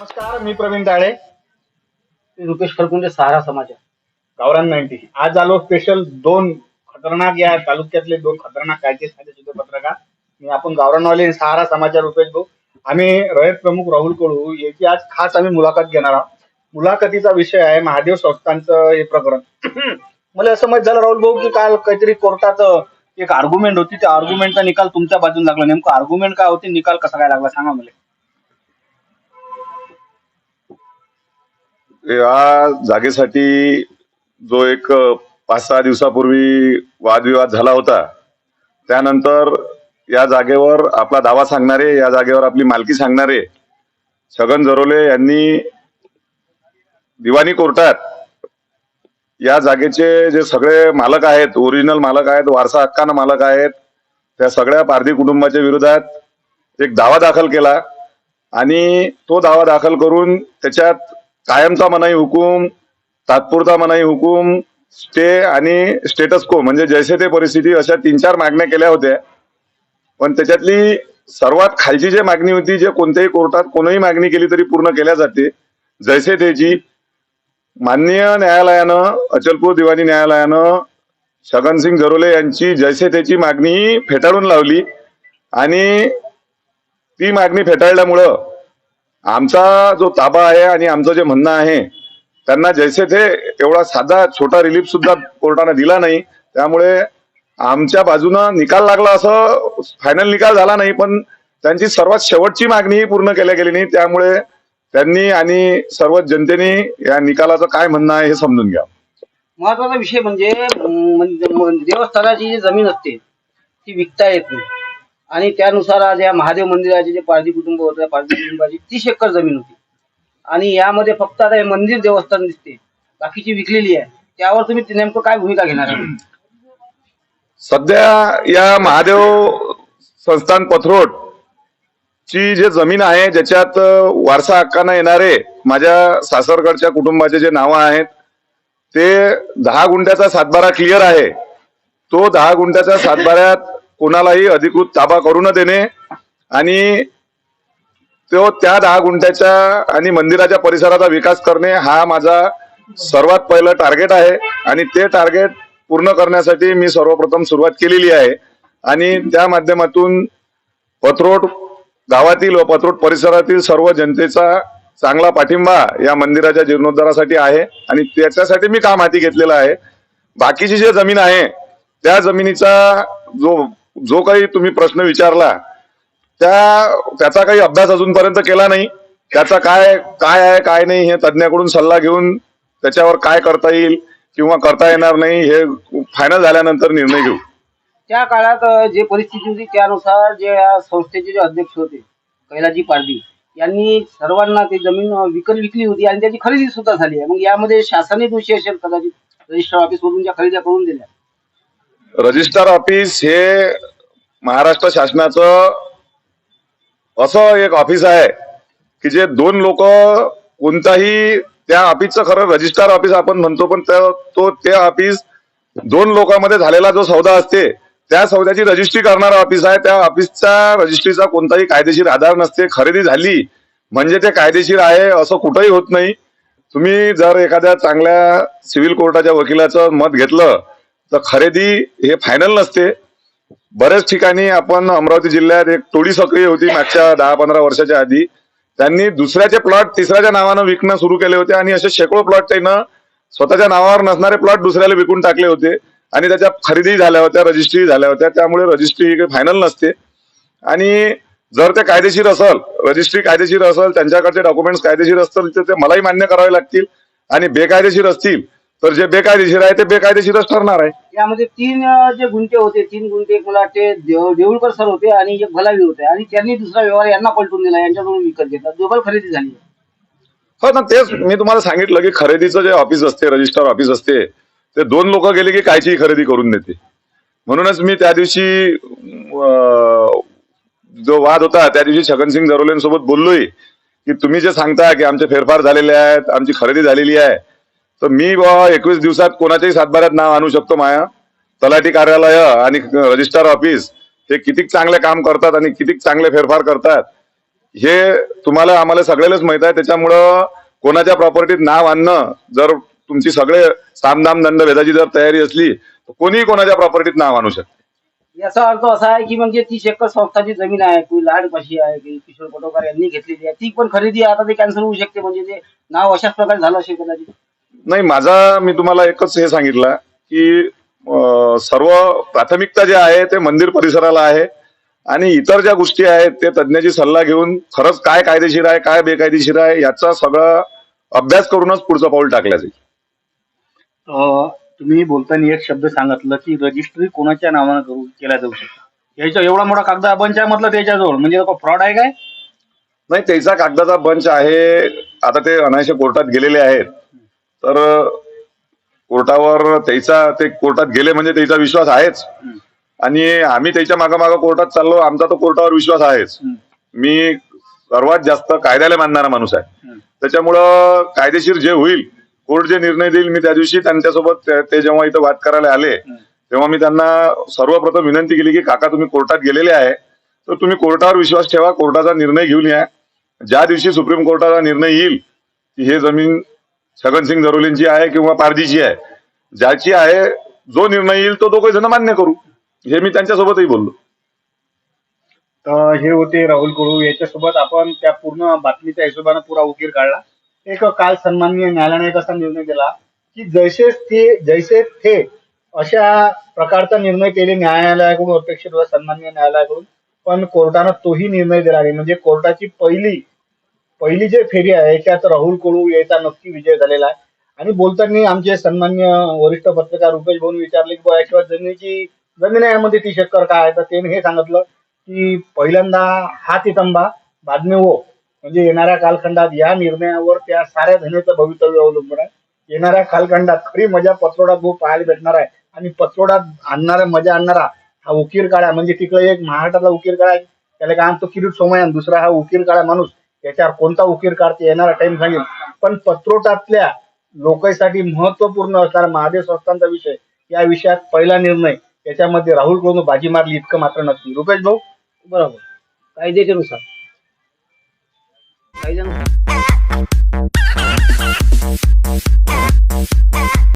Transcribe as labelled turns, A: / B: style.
A: नमस्कार मी प्रवीण ताळे
B: रुपेश खरकुंडे सहारा समाचार
A: गावरान नाईन्टी. आज आलो स्पेशल दोन खतरनाक या तालुक्यातले दोन खतरनाक कायदे साधे पत्रकार. मी आपण गावरानवाले सहारा समाचार रुपेश भाऊ. आम्ही रयत प्रमुख राहुल कडू याची आज खास आम्ही मुलाखत घेणार आहोत. मुलाखतीचा विषय आहे महादेव संस्थांचं हे प्रकरण. मला असं माहीत झालं राहुल भाऊ की काल काहीतरी कोर्टात एक आर्ग्युमेंट होती. त्या आर्ग्युमेंटचा निकाल तुमच्या बाजून लागला. नेमकं आर्ग्युमेंट काय होती? निकाल कसा काय लागला? सांगा मला.
C: या जागेसाठी जो एक पाच सहा दिवसापूर्वी वादविवाद झाला होता त्यानंतर या जागेवर आपला दावा सांगणारे या जागेवर आपली मालकी सांगणारे छगन जरोले यांनी दिवाणी कोर्टात या जागेचे जे सगळे मालक आहेत ओरिजिनल मालक आहेत वारसा हक्कानं मालक आहेत त्या सगळ्या पारधी कुटुंबाच्या विरोधात एक दावा दाखल केला आणि तो दावा दाखल करून त्याच्यात कायमचा मनाई हुकूम तात्पुरता मनाई हुकूम स्टे आणि स्टेटस को म्हणजे जैसे ते परिस्थिती अशा तीन चार मागण्या केल्या होत्या. पण त्याच्यातली सर्वात खालची जी मागणी होती जे कोणत्याही कोर्टात कोणीही मागणी केली तरी पूर्ण केल्या जाते. जैसे तेची माननीय न्यायालयानं अचलपूर दिवाणी न्यायालयानं छगनसिंग जरोले यांची जैसे त्याची मागणी फेटाळून लावली. आणि ती मागणी फेटाळल्यामुळं आमचा जो ताबा आहे आणि आमचं जे म्हणणं आहे त्यांना जैसे ते एवढा साधा छोटा रिलीफ सुद्धा कोर्टाने दिला नाही. त्यामुळे आमच्या बाजूनं निकाल लागला असं फायनल निकाल झाला नाही पण त्यांची सर्वात शेवटची मागणीही पूर्ण केल्या गेली नाही. त्यामुळे त्यांनी आणि सर्व जनतेने या निकालाचं काय म्हणणं आहे हे समजून घ्या.
B: महत्त्वाचा विषय म्हणजे, म्हणजे देवस्थानाची जी जमीन असते ती विकता येत नाही. आणि त्यानुसार आज या महादेव मंदिराचे जे पारधी कुटुंब होतं पारधी कुटुंबाची तीस एकर जमीन होती. आणि यामध्ये फक्त आता हे मंदिर देवस्थान दिसते. बाकीची विकलेली आहे. त्यावर तुम्ही नेमकं काय भूमिका घेणार आहे
C: सध्या या महादेव संस्थान पथरोट ची जे जमीन आहे ज्याच्यात वारसा हक्कानं येणारे माझ्या सासरकडच्या कुटुंबाचे जे नावं आहेत ते दहा गुंठ्याचा सातबारा क्लिअर आहे. तो दहा गुंठ्याच्या सातबाऱ्यात कोणालाही अधिकृत ताबा करू न देणे. आणि तो त्या दहा गुंठ्याच्या आणि मंदिराच्या परिसराचा विकास करणे हा माझा सर्वात पहिलं टार्गेट आहे. आणि ते टार्गेट पूर्ण करण्यासाठी मी सर्वप्रथम सुरुवात केलेली आहे. आणि त्या माध्यमातून पथरोट गावातील व पथरोट परिसरातील सर्व जनतेचा चांगला पाठिंबा या मंदिराच्या जीर्णोद्धारासाठी आहे. आणि त्याच्यासाठी मी काम हाती घेतलेलं आहे. बाकीची जी जमीन आहे त्या जमिनीचा जो जो काही तुम्ही प्रश्न विचारला त्या त्याचा काही अभ्यास अजूनपर्यंत केला नाही. त्याचा काय काय आहे काय नाही हे तज्ज्ञाकडून सल्ला घेऊन त्याच्यावर काय करता येईल किंवा करता येणार नाही हे फायनल झाल्यानंतर निर्णय घेऊ.
B: त्या काळात जे परिस्थिती होती त्यानुसार जे या संस्थेचे जे अध्यक्ष होते कैलाजी पारदी यांनी सर्वांना ती जमीन विकत विकली होती आणि त्याची खरेदी सुद्धा झाली आहे. मग यामध्ये शासनही दोषी असेल कदाचित रजिस्टर ऑफिस मधून ज्या खरेदी करून दिल्या
C: रजिस्टर ऑफिस हे महाराष्ट्र शासनाचं असं एक ऑफिस आहे की जे दोन लोक कोणताही त्या ऑफिसचं खरं रजिस्टर ऑफिस आपण म्हणतो पण तो ते ऑफिस दोन लोकांमध्ये झालेला जो सौदा असते त्या सौद्याची रजिस्ट्री करणारा ऑफिस आहे. त्या ऑफिसचा रजिस्ट्रीचा कोणताही कायदेशीर आधार नसते. खरेदी झाली म्हणजे ते कायदेशीर आहे असं कुठंही होत नाही. तुम्ही जर एखाद्या चांगल्या सिव्हिल कोर्टाच्या वकिलाचं मत घेतलं तर खरेदी हे फायनल नसते. बऱ्याच ठिकाणी आपण अमरावती जिल्ह्यात एक टोळी सक्रिय होती मागच्या दहा पंधरा वर्षाच्या आधी. त्यांनी दुसऱ्याचे प्लॉट तिसऱ्याच्या नावानं विकणं सुरू केले होते आणि असे शेकडो प्लॉट त्यानं स्वतःच्या नावावर नसणारे प्लॉट दुसऱ्याला विकून टाकले होते. आणि त्याच्या खरेदी झाल्या होत्या रजिस्ट्री झाल्या होत्या. त्यामुळे रजिस्ट्री ही फायनल नसते. आणि जर ते कायदेशीर असेल रजिस्ट्री कायदेशीर असेल त्यांच्याकडचे डॉक्युमेंट्स कायदेशीर असतील तर ते मलाही मान्य करावे लागतील. आणि बेकायदेशीर असतील तर जे बेकायदेशीर आहे ते बेकायदेशीरच ठरणार आहे.
B: यामध्ये तीन अं, जे गुंठे होते तीन गुंठे एक मला वाटते देव- देऊळकर सर होते आणि एक भलावी होते. आणि त्यांनी दुसरा व्यवहार यांना पलटून दिला यांच्याकडून विकत घेतला. दोघं खरेदी झाली.
C: हो ना तेच मी तुम्हाला सांगितलं की खरेदीचं जे ऑफिस असते रजिस्टर ऑफिस असते ते दोन लोक गेले की कायचीही खरेदी करून देते. म्हणूनच मी त्या दिवशी अं, जो वाद होता त्या दिवशी छगनसिंग जरोलेंसोबत बोललोय की तुम्ही जे सांगता की आमचे फेरफार झालेले आहेत आमची खरेदी झालेली आहे तर मी बा एकवीस दिवसात कोणाच्याही सातबाऱ्यात नाव आणू शकतो माया. तलाठी कार्यालय आणि रजिस्टर ऑफिस हे किती चांगले काम करतात आणि किती चांगले फेरफार करतात हे तुम्हाला आम्हाला सगळ्यालाच माहीत आहे. त्याच्यामुळं कोणाच्या प्रॉपर्टीत नाव आणणं जर तुमची सगळे सामदाम दंड भेदाची जर तयारी असली तर कोणीही कोणाच्या प्रॉपर्टीत नाव आणू शकते
B: याचा अर्थ असा आहे की म्हणजे तीस एकर संस्थाची जमीन आहे कोणी लाडपाशी आहे की किशोर पटोकार यांनी घेतलेली आहे. ती पण खरेदी आता ते कॅन्सल होऊ शकते म्हणजे ते नाव अशाच प्रकारे झालं असेल कदाचित.
C: नाही माझा मी तुम्हाला एकच हे सांगितलं की सर्व प्राथमिकता जे आहे ते मंदिर परिसराला आहे आणि इतर ज्या गोष्टी आहेत ते तज्ज्ञाची सल्ला घेऊन खरंच काय कायदेशीर आहे काय बेकायदेशीर आहे याचा सगळा अभ्यास करूनच पुढचं पाऊल टाकलं जाईल.
A: तुम्ही बोलताना एक शब्द सांगितलं की रजिस्ट्री कोणाच्या नावानं करू केला जाऊ शकते. याच्या एवढा मोठा कागद बंच आहे म्हटलं त्याच्याजवळ म्हणजे फ्रॉड आहे काय?
C: नाही त्याचा कागदाचा बंच आहे आता ते अनायसे कोर्टात गेलेले आहेत. तर कोर्टावर त्याचा ते कोर्टात गेले म्हणजे त्याचा विश्वास आहेच. आणि आम्ही त्याच्या मागं कोर्टात चाललो आमचा तो कोर्टावर विश्वास आहेच. मी सर्वात जास्त कायद्याला मानणारा माणूस आहे. त्याच्यामुळं कायदेशीर जे होईल कोर्ट जे निर्णय देईल मी त्या दिवशी त्यांच्यासोबत ते ते जेव्हा इथं वाद करायला आले तेव्हा मी त्यांना सर्वप्रथम विनंती केली की काका तुम्ही कोर्टात गेलेले आहे तर तुम्ही कोर्टावर विश्वास ठेवा कोर्टाचा निर्णय घेऊन या. ज्या दिवशी सुप्रीम कोर्टाचा निर्णय येईल की हे जमीन छगनसिंग झरोलींची आहे किंवा पारधीची आहे. ज्याची आहे जो निर्णय येईल तो दोघे जण मान्य करू. हे मी त्यांच्यासोबतही बोललो.
A: हे होते राहुल कुळू. याच्यासोबत आपण त्या पूर्ण बातमीच्या हिशोबाने पुरा उकीर काढला. एक काल सन्माननीय न्यायालयाने एक असा निर्णय दिला की जैसे थे जैसे थे अशा प्रकारचा निर्णय केले न्यायालयाकडून अपेक्षित होता सन्माननीय न्यायालयाकडून. पण कोर्टानं तोही निर्णय दिला नाही. म्हणजे कोर्टाची पहिली पहिली जे फेरी आहे याच्यात राहुल कोळू याचा नक्की विजय झालेला आहे. आणि बोलताना आमचे सन्मान्य वरिष्ठ पत्रकार रुपेश भाऊन विचारले की बा याशिवाय जमिनीची जमीन आहे यामध्ये ती एकर काय आहे? तर त्याने हे सांगितलं की पहिल्यांदा हा तितंबा बादमे हो. वो म्हणजे येणाऱ्या कालखंडात या निर्णयावर त्या साऱ्या धन्याचं भवितव्य अवलंबून आहे. येणाऱ्या कालखंडात खरी मजा पत्रोडात भाऊ पाहायला भेटणार आहे. आणि पत्रोडात आणणारा मजा आणणारा हा उकीर काळा म्हणजे तिकडे एक महाराष्ट्रातला उकीर काळा आहे. त्याला काय आणतो किरीट सोमयान दुसरा हा उकीर काळा माणूस. याच्यावर कोणता उकीर काढते येणारा टाइम सांगेल पण पत्रोटातल्या लोकांसाठी महत्त्वपूर्ण असणारा महादेव संस्थांचा विषय या विषयात पहिला निर्णय याच्यामध्ये राहुलकडून बाजी मारली इतकं मात्र नसतील रुपेश भाऊ?
B: बरोबर. कायद्याच्या नुसार कायद्यानुसार